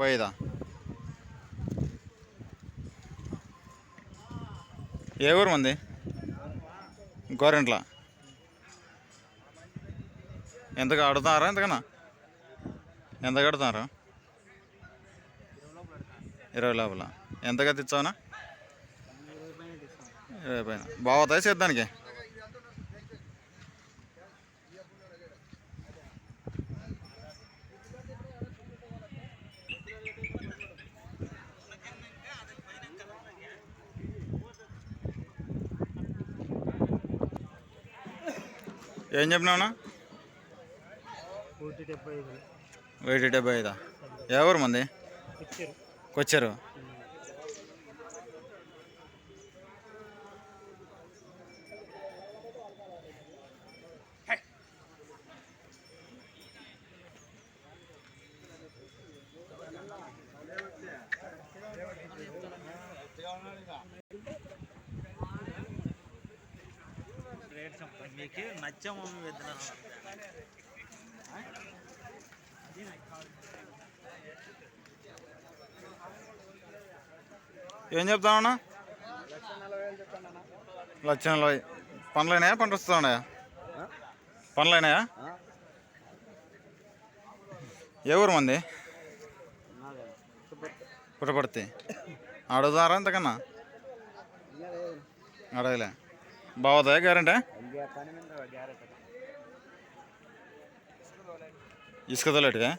ముప్పై ఐదా ఏ ఊరు మంది? గోరెంట్ల. ఎంత అడుగుతున్నారా ఎంతకన్నా? ఎంత కడుతున్నారు ఇరవై లోపల. ఎంతగా తెచ్చావునా ఇరవై పైన. బాగుతాయి చేద్దానికి? ఏం చెప్పినావునా కోటి డెబ్బై ఐదు. ఎవరు మంది? ఇచ్చారు. వచ్చారు రేట్ మీకు నచ్చా మమ్మీ విత్తనాలు ఏం చెప్తామన్నా లక్ష నలభై. పనులైనాయా పంట వస్తున్నాయా పనులైనాయా ఏ ఊరు మంది? పుట్టపడితే అడుగుతారా ఎంతకన్నా అడగలే. బాగుతాయా గ్యారంటీ? ఇసుక తోలేటివా?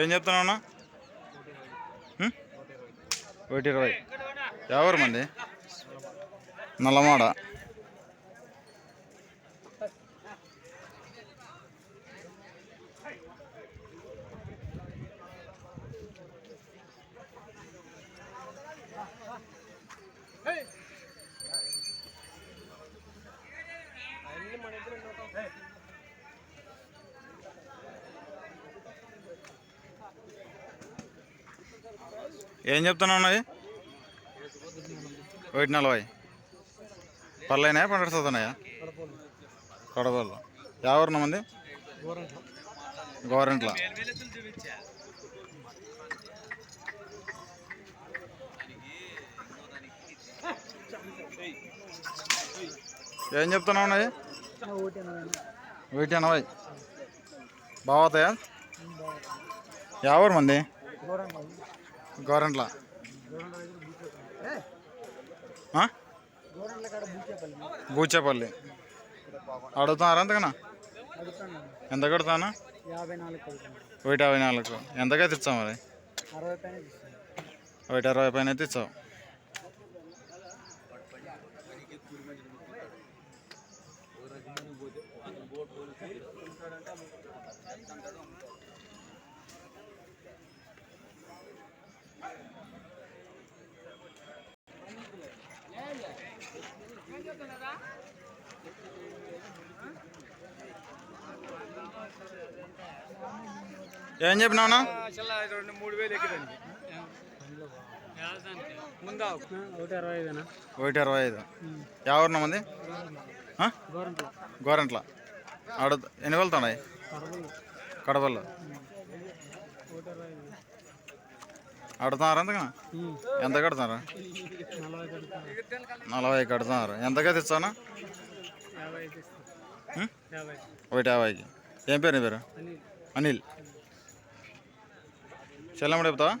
ఏం చెప్తున్నావునా ఒకటి ఇరవై. ఎవరు మంది? నల్లమాడ. ఏం చెప్తున్నావు అన్నది ఒకటి నలభై. పళ్ళైనాయా చదువుతున్నాయా కొడబోళ్ళు ఎవరిన మంది? గవర్నమెంట్లో ఏం చెప్తున్నావు అన్నది ఒకటి ఎనభై బాగుతాయా ఎవరు మంది? గోరంట్ల. బూచేపల్లి. అడుగుతున్నారా ఎంతకన్నా ఎంత కడతానా ఒకటి యాభై నాలుగు. ఎంతకైతే ఇచ్చావు మరి? ఒకటి అరవై పైన అయితే ఇచ్చావు. ఏం చెప్పినావునా ముందా? ఒకటి అరవై ఐదు ఎవరిన మంది? గోరంట్ల. అడు ఎన్ని వెళ్తున్నాయి ఐదు అడుగుతున్నారు ఎంతగా ఎంత కడుతున్నారు? నలభై కడుతున్నారు. ఉం? యాభై ఒకటి యాభైకి. ఏం పేరు నీ పేరు? అని అనిల్. చెల్లమ్మడు చెప్తావా?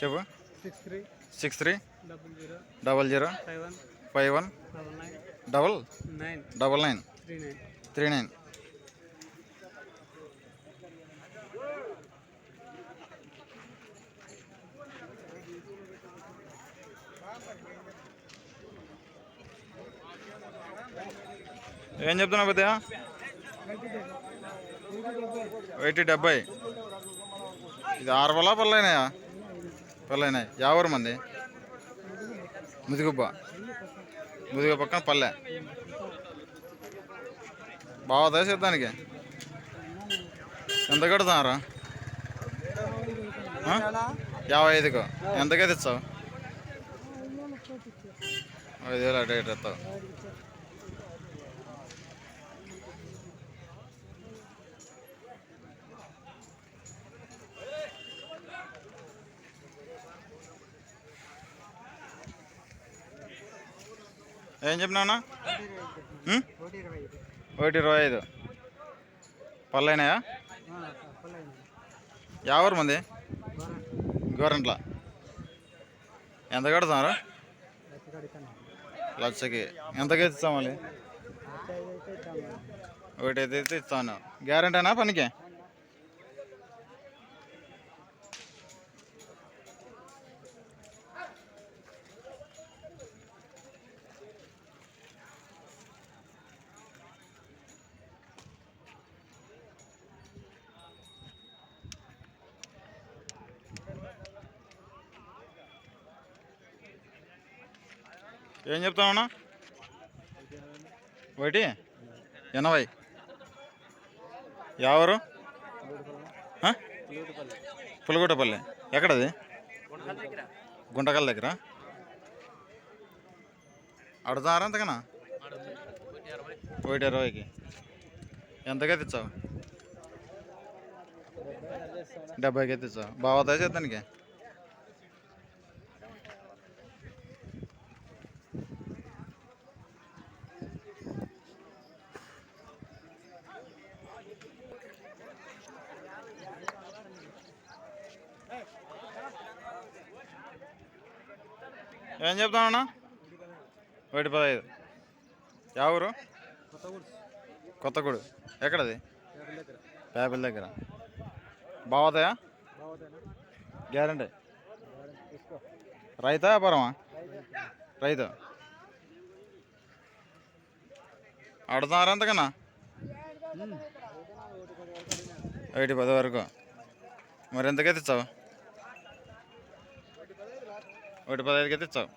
చెప్పు. Six three. Double zero. Five one. Double nine. Double. Nine. Three nine. ఏం చెప్తున్నావు పెద్దయా ఎయిటీ డెబ్బై ఇది ఆరువలా పళ్ళైనాయా పళ్ళైనాయి యావరు మంది? ముదిగుబ్బ. ముదిగుబ్బ పక్కన పల్లె. బాగుందా సిద్ధానికి ఎంత కడతారా యాభై ఐదుకు. ఎంతకైతే ఇస్తావు? ఐదు వేలు అటు ఇటు ఏం చెప్పినా ఒకటి ఇరవై ఐదు. పళ్ళైనాయా? యావరు మంది? గోరెంట్ల. ఎంత కడుతున్నారు? లక్షకి. ఎంతకి ఇస్తాం మళ్ళీ? ఒకటి అయితే అయితే ఇస్తాను గ్యారంటీనా పనికి? ఏం చెప్తామన్నా ఒకటి? ఎనభై. ఎవరు? పులగొట్టపల్లి. ఎక్కడది? గుంటకల్ దగ్గర. అడుగుతారా అంతకనా ఒకటి ఇరవైకి ఎంతగా తెచ్చావు డెబ్బైకి తెచ్చావు బాగా చేద్దానికి ఏం చెప్తామన్నా ఒకటి పదహైదు. యా ఊరు? కొత్తగూడు. ఎక్కడది? పేపల్ దగ్గర. బావతాయా? గ్యారంటీ. రైతా వ్యాపారమా? రైతు. అడుగుతున్నారా ఎంతకన్నా ఒకటి పది వరకు. మరి ఎంతకైతే ఇచ్చావు? ఒకటి పదహైదుకి అయితే ఇచ్చావు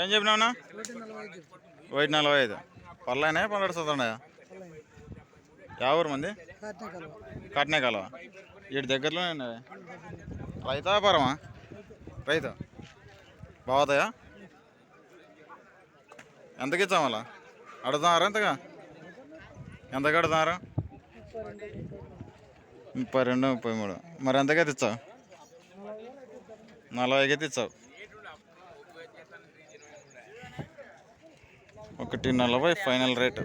ఏం చెప్పినావునా ఒకటి నలభై ఐదు. పర్లేనే పన్నెండు చదువున్నాయా యా ఊరు మంది? కట్నే కలవ ఇటు దగ్గరలోనే ఉన్నది. రైతా వ్యాపారమా రైతు. బాగుతాయా ఎంతకి ఇచ్చాం అలా? అడుగుతున్నారా ఎంతగా ఎంతగా అడుగుతున్నారు? ముప్పై రెండు ముప్పై మూడు. మరి ఎంతకైతే ఇచ్చావు? నలభైకి అయితే ఇచ్చావు. ఒకటి నలభై ఫైనల్ రేటు.